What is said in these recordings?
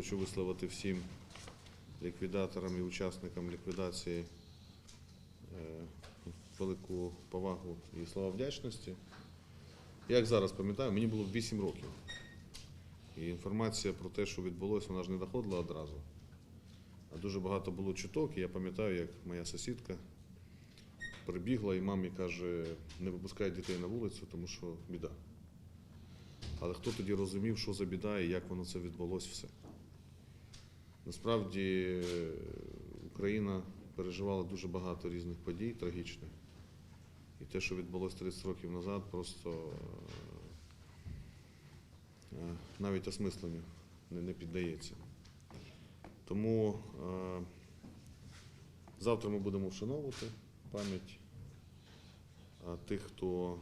хочу висловити всім ліквідаторам і учасникам ліквідації е, велику повагу і слова вдячності. Як зараз пам'ятаю, мені було 8 років. І інформація про те, що відбулося, вона ж не доходила одразу. А дуже багато було чуток, і я пам'ятаю, як моя сусідка прибігла і мамі каже, не випускай дітей на вулицю, тому що біда. Але хто тоді розумів, що за біда і як воно це відбулося все? Насправді е, Україна переживала дуже багато різних подій трагічних. І те, що відбулося 30 років назад, просто е, е, навіть осмисленню не, піддається. Тому завтра ми будемо вшановувати пам'ять тих, хто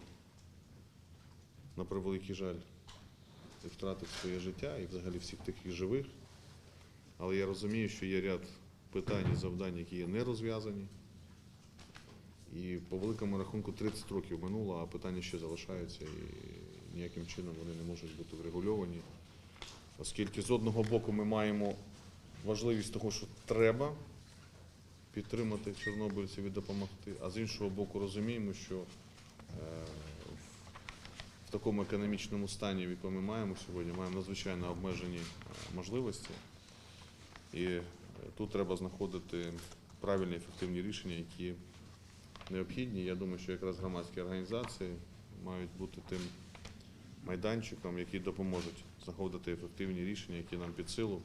на превеликий жаль втратив своє життя, і взагалі всіх тих і живих. Але я розумію, що є ряд питань і завдань, які є не розв'язані. І по великому рахунку 30 років минуло, а питання ще залишаються і ніяким чином вони не можуть бути врегульовані. Оскільки з одного боку ми маємо важливість того, що треба підтримати чорнобильців і допомогти, а з іншого боку розуміємо, що е, в такому економічному стані, в якому ми маємо сьогодні, маємо надзвичайно обмежені е, можливості. І е, тут треба знаходити правильні ефективні рішення, які необхідні. Я думаю, що якраз громадські організації мають бути тим майданчиком, які допоможуть знаходити ефективні рішення, які нам під силу.